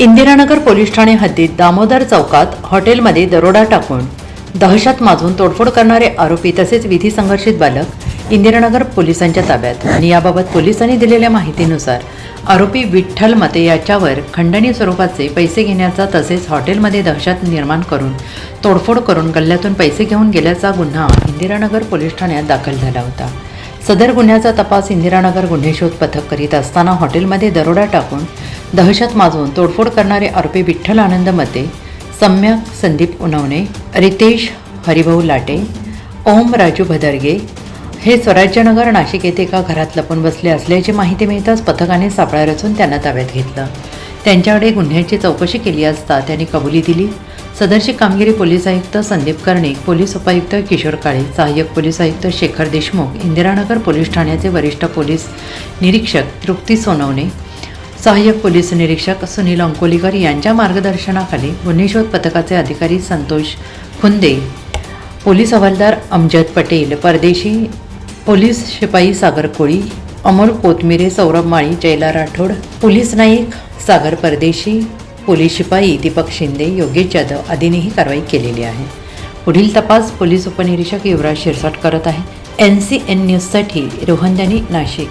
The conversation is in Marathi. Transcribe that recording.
इंदिरानगर पोलीस ठाणे हद्दीत दामोदर चौकात हॉटेलमध्ये दरोडा टाकून दहशत माजून तोडफोड करणारे आरोपी तसेच विधी संघर्षित बालक इंदिरानगर पोलिसांच्या ताब्यात. आणि याबाबत पोलिसांनी दिलेल्या माहितीनुसार आरोपी विठ्ठल मते याच्यावर खंडणी स्वरूपाचे पैसे घेण्याचा तसेच हॉटेलमध्ये दहशत निर्माण करून तोडफोड करून गल्ल्यातून पैसे घेऊन गेल्याचा गुन्हा इंदिरानगर पोलीस ठाण्यात दाखल झाला होता. सदर गुन्ह्याचा तपास इंदिरानगर गुन्हे शोध पथक करीत असताना हॉटेलमध्ये दरोडा टाकून दहशत माजून तोडफोड करणारे आरोपी विठ्ठल आनंद मते सम्यक संदीप उनवणे रितेश हरिभाऊ लाटे ओम राजू भदरगे हे स्वराज्यनगर नाशिक येथे एका घरात लपून बसले असल्याची माहिती मिळताच पथकाने सापळा रचून त्यांना ताब्यात घेतलं. त्यांच्याकडे गुन्ह्याची चौकशी केली असता त्यांनी कबुली दिली. सदरची कामगिरी पोलीस आयुक्त संदीप कर्णिक पोलीस उपायुक्त किशोर काळे सहाय्यक पोलीस आयुक्त शेखर देशमुख इंदिरानगर पोलीस ठाण्याचे वरिष्ठ पोलीस निरीक्षक तृप्ती सोनवणे सहाय्यक पोलीस निरीक्षक सुनील अंकोलीकर यांच्या मार्गदर्शनाखाली गुन्हे शोध पथकाचे अधिकारी संतोष खुंदे पोलीस हवालदार अमजद पटेल परदेशी पोलीस शिपाई सागर कोळी अमोल कोतमिरे सौरभ माळी जयला राठोड पोलीस नाईक सागर परदेशी पोलीस शिपाई दीपक शिंदे योगेश जाधव आदींनी ही कारवाई केलेली आहे. पुढील तपास पोलीस उपनिरीक्षक युवराज शिरसाट करत आहे. एन सी एन न्यूजसाठी रोहनदानी नाशिक.